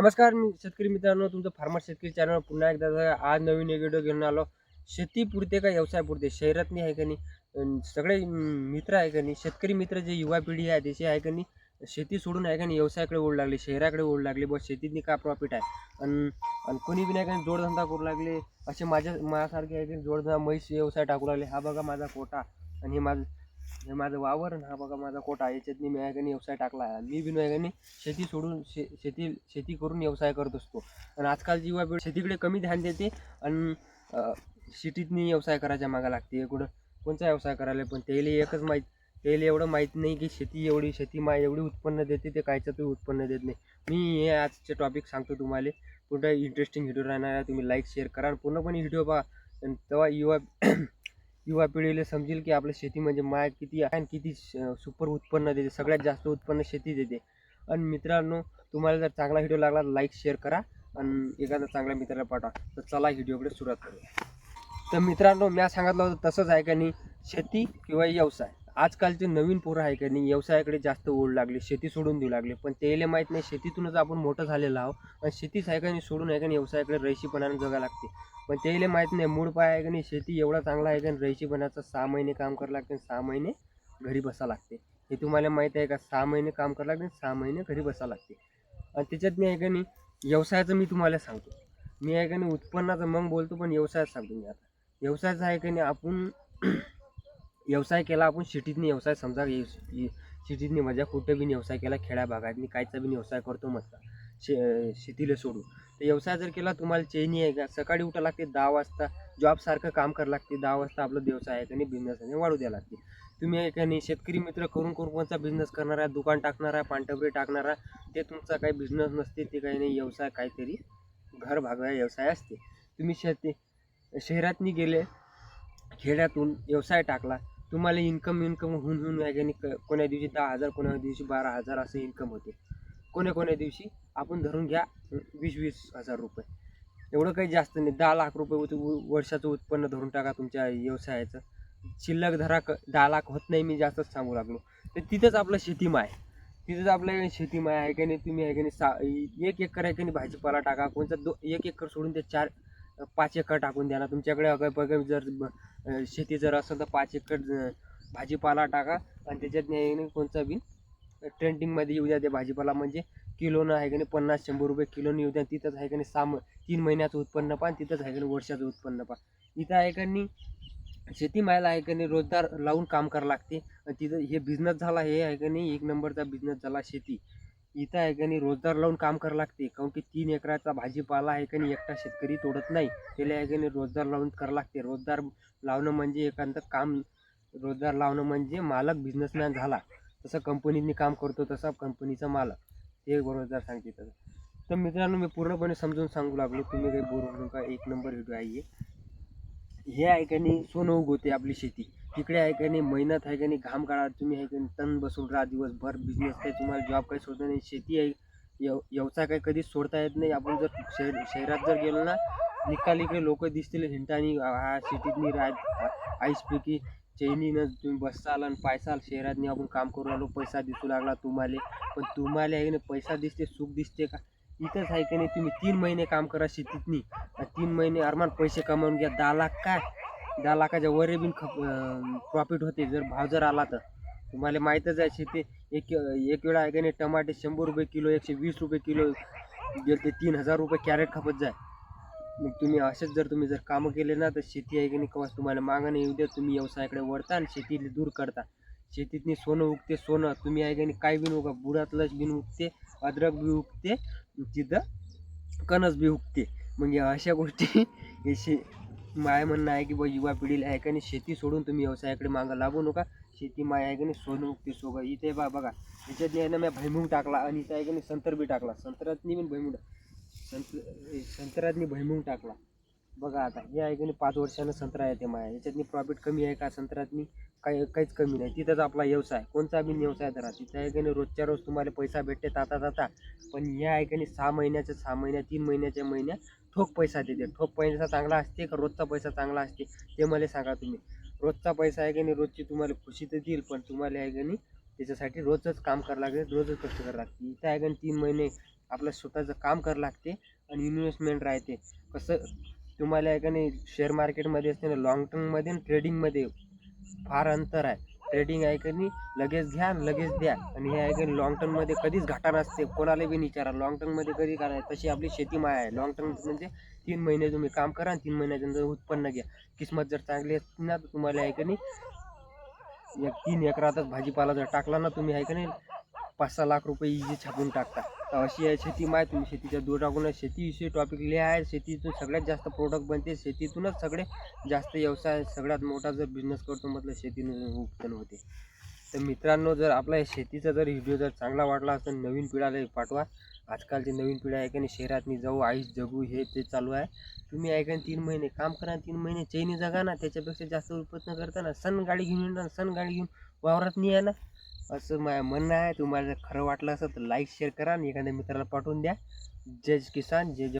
नमस्कार मी शेतकरी मित्रांनो तुमचं फार्मर शेतकरी चॅनल पुन्हा एकदा आज नवीन एक व्हिडिओ घेऊन आलो. शेती पुरते का व्यवसाय पुरते? आहे का नाही? सगळे मित्र आहे का नाही? शेतकरी मित्र जे युवा पिढी आहे त्याची आहे का नाही? शेती सोडून आहे का नाही? व्यवसायाकडे ओढ लागली शहराकडे ओढ लागली बस शेतीतनी का प्रॉफिट आहे? आणि आणि कोणी बी नाही का जोडधंदा करू लागले असे माझ्या माझ्यासारखे आहे की जोडधंदा म्हैस व्यवसाय टाकू लागले हा बघा माझा कोटा. आणि हे माझं हे माझं वावर आणि हा बघा माझा कोटा याच्यातनी मी आहे का व्यवसाय टाकला आहे. मी बी आहे का शेती सोडून शे शेती शेती करून व्यवसाय करत असतो. आणि आजकालची युवा पिढी शेतीकडे कमी ध्यान देते आणि सिटीतनी व्यवसाय करायच्या मागा लागते. कुठं कोणता व्यवसाय करायला? पण त्याला एकच माहीत त्याला एवढं माहीत नाही की शेती एवढी शेती मा एवढी उत्पन्न देते ते कायचं तुम्ही उत्पन्न देत नाही. मी हे आजचे टॉपिक सांगतो तुम्हाला. पुढे इंटरेस्टिंग व्हिडिओ राहणार आहे तुम्ही लाईक शेअर करा. आणि पूर्णपणे व्हिडिओ पहा. आणि तेव्हा युवा युवा पिढीला समजेल की आपलं शेती म्हणजे माय किती आहे आणि किती सुपर उत्पन्न देते सगळ्यात जास्त उत्पन्न शेती देते. आणि मित्रांनो तुम्हाला जर चांगला व्हिडिओ लागला तर लाईक शेअर करा आणि एखादा चांगल्या मित्राला पाठवा. तर चला व्हिडिओकडे सुरुवात करूया. तर मित्रांनो मी सांगितलं होतं तसंच आहे का नाही शेती किंवा व्यवसाय. आजकालचे नवीन पोरं आहे का नाही व्यवसायाकडे जास्त ओढ लागली शेती सोडून देऊ लागले. पण त्याला माहीत नाही शेतीतूनच आपण मोठं झालेलं आहोत. आणि शेतीच आहे का नाही सोडून आहे का नाही व्यवसायाकडे रहिशीपणाने जगा लागते. पण त्याला माहीत नाही मूळ पाय आहे का नाही शेती एवढा चांगला आहे का बनायचं सहा महिने काम करावं लागते सहा महिने घरी बसा लागते. हे तुम्हाला माहीत आहे का सहा महिने काम करावं लागते सहा महिने घरी बसा लागते. आणि त्याच्यात मी आहे का नाही व्यवसायाचं मी तुम्हाला सांगतो. मी आहे का नाही उत्पन्नाचं मग बोलतो पण व्यवसायात सांगतो मी आता. व्यवसायाचं आहे का नाही आपण व्यवसाय केला आपण सिटीतनी व्यवसाय समजा सिटीतनी मजा म्हणजे कुठं बी व्यवसाय केला खेड्या भागातनी कायचा बी व्यवसाय करतो मस्त शे शेतीला सोडून. तर व्यवसाय जर केला तुम्हाला चैनी आहे का? सकाळी उठा लागते दहा वाजता. जॉबसारखं काम करावं लागते दहा वाजता आपलं व्यवसाय आहे का नाही बिझनेस आहे. वाढू द्यावं लागते. तुम्ही आहे का नाही शेतकरी मित्र करून करून कोणता बिझनेस करणार आहे दुकान टाकणार आहे पानटपरी टाकणार आहे ते तुमचा काही बिझनेस नसते ते काही नाही व्यवसाय काहीतरी घर भागवा व्यवसाय असते. तुम्ही शेती शहरातनी गेले खेड्यातून व्यवसाय टाकला तुम्हाला इन्कम इन्कम होऊन होऊन आहे क- कोण्या दिवशी दहा हजार कोण्या दिवशी बारा हजार असं इन्कम होते. कोण्या कोण्या दिवशी? आपण धरून घ्या वीस वीस हजार रुपये. एवढं काही जास्त नाही. दहा लाख रुपये वर्षाचं उत्पन्न धरून टाका तुमच्या व्यवसायाचं. शिल्लक धरा क दहा लाख होत नाही मी जास्तच सांगू लागलो. तर तिथंच आपलं शेतीमाय आहे. तिथंच आपल्या शेतीमाय आहे की नाही तुम्ही आहे की नाही सा एक एकर आहे की नाही भाजीपाला टाका. कोणता दो एक एकर सोडून ते चार पाच एकर टाकून द्या ना. तुमच्याकडे अगं जर शेती जर असेल तर पाच एकर भाजीपाला टाका. आणि त्याच्यात नाही कोणता बी ट्रेंडिंगमध्ये येऊ द्या ते भाजीपाला. म्हणजे किलोनं आहे की नाही पन्नास शंभर रुपये किलोनं येऊ द्या तिथंच आहे की नाही साम तीन महिन्याचं उत्पन्न पान तिथंच आहे की नाही वर्षाचं उत्पन्न पान इथं आहे का नाही शेती मायला आहे का नाही रोजगार लावून काम करावं लागते. आणि तिथं हे बिझनेस झाला हे आहे का नाही एक नंबरचा बिझनेस झाला शेती. इथं आहे का नाही रोजगार लावून काम करावं लागते. काऊन की तीन एकराचा भाजीपाला आहे का नाही एकटा शेतकरी तोडत नाही. त्याला आहे का नाही रोजगार लावून करावं लागते. रोजगार लावणं म्हणजे एखादं काम रोजगार लावणं म्हणजे मालक बिझनेसमॅन झाला. तसं कंपनीने काम करतो तसा कंपनीचा मालक. एक बरोबर सांगते तसं तर मित्रांनो मी पूर्णपणे समजून सांगू लागलो तुम्ही काही बोर होऊ नका एक नंबर व्हिडिओ आहे हे. हे आहे का नाही सोनं उगवते आपली शेती. तिकडे आहे का नाही मेहनत आहे का नाही घाम काढा तुम्ही आहे का नाही तण बसून राहा दिवसभर बिझनेस काही तुम्हाला जॉब काही सोडता नाही शेती आहे. व्यव व्यवसाय काही कधीच सोडता येत नाही. आपण जर शहर शहरात जर गेलो ना निकाल इकडे लोक दिसतील हिंटानी हा सिटीतनी राहत आईसपैकी चैनीनं तुम्ही बससाल आणि पायसाल शहरातनी आपण काम करू आलो पैसा दिसू लागला तुम्हाला. पण तुम्हाला आहे ना पैसा दिसते सुख दिसते का? इथंच आहे की नाही तुम्ही तीन महिने काम करा शेतीतनी. तीन महिने अरमान पैसे कमावून घ्या. दहा लाख काय? दहा लाखाच्या वर बिन खप प्रॉफिट होते जर भाव जर आला तर. तुम्हाला माहीतच आहे शेती. एक एक वेळा आहे की नाही टमाटे शंभर रुपये किलो एकशे वीस रुपये किलो गेले ते तीन हजार रुपये कॅरेट खपत जाय. मग तुम्ही असेच जर तुम्ही जर कामं केले ना तर शेती आहे की नाही? कवाच तुम्हाला मागं नाही येऊ द्या तुम्ही व्यवसायाकडे वळता आणि शेतीला दूर करता. शेतीतनी सोनं उगते सोनं. तुम्ही आहे की नाही? काय बिन उगा बुडातलंच बिन उगते अद्रक बी उगते तिथं कणस बी उगते. म्हणजे अशा गोष्टी हे शे माय म्हणणं आहे की बा युवा पिढीला आहे का नाही? शेती सोडून तुम्ही व्यवसायाकडे मागं लागू नका. शेती माय आहे की नाही? सोनं उगते सोगा इथे बा बघा. याच्यात आहे ना मी भैमुंग टाकला आणि इथं आहे की नाही? संतर बी टाकला संत्र्यातनी पण टाकला. संत संत्र्यातनी भयमून टाकला. बघा आता हे आहे नाही पाच वर्षानं संत्रा येते माया. याच्यातनी प्रॉफिट कमी आहे का? संत्र्यातनी काही काहीच कमी नाही. तिथंच आपला व्यवसाय. कोणता बी व्यवसाय धरा. तिथं आहे का नाही रोजच्या रोज तुम्हाला पैसा भेटते ताता ताता. पण या आहे नाही सहा महिन्याच्या सहा महिन्या तीन महिन्याच्या महिन्या ठोक पैसा देते. ठोक पैसा चांगला असते का? रोजचा पैसा चांगला असते? ते मला सांगा तुम्ही. रोजचा पैसा आहे नाही रोजची तुम्हाला खुशी तर देईल पण तुम्हाला आहे नाही त्याच्यासाठी रोजच काम करावं लागेल रोजच कष्ट करावं लागते इथं आहे तीन महिने आपलं स्वतःचं काम करावं लागते आणि इन्व्हेस्टमेंट राहते. कसं तुम्हाला आहे का नाही शेअर मार्केटमध्ये असते ना लॉंग टर्ममध्ये आणि ट्रेडिंगमध्ये फार अंतर आहे. ट्रेडिंग आहे का नाही लगेच घ्या लगेच द्या. आणि हे आहे का लॉंग टर्ममध्ये कधीच घाटा नसते कोणाला बी विचारा. लॉंग टर्ममध्ये कधी करायचं? तशी आपली शेती माय आहे. लॉंग टर्म म्हणजे तीन महिने तुम्ही काम करा आणि तीन महिन्याच्यानंतर उत्पन्न घ्या. किस्मत जर चांगली असते ना तर तुम्हाला आहे का नाही एक तीन एकरातच भाजीपाला जर टाकला ना तुम्ही आहे का नाही पाच सहा लाख रुपये इजी छापून टाकता तर अशी आहे शेती माय तुम्ही शेतीच्या दूर टाकून शेतीविषयी टॉपिक लिहा आहे. शेतीतून सगळ्यात जास्त प्रोडक्ट बनते. शेतीतूनच सगळे जास्त व्यवसाय सगळ्यात मोठा जर बिझनेस करतो म्हटलं शेतीतून उत्पन्न होते. तर मित्रांनो जर आपला शेतीचा जर व्हिडिओ जर चांगला वाटला असेल नवीन पिढ्याला पाठवा. आजकालची नवीन पिढी आहे शहरातनी जाऊ आईस जगू हे ते चालू आहे. तुम्ही ऐका ना तीन महिने काम करा तीन महिने चैनी जगा ना त्याच्यापेक्षा जास्त उत्पन्न करता ना सण गाडी घेऊन येणार सण गाडी घेऊन वावरात नाही आहे ना असं माझं म्हणणं आहे. तुम्हाला जर खरं वाटलं असं तर लाईक शेअर करा आणि एखाद्या मित्राला पाठवून द्या. जय किसान जय जय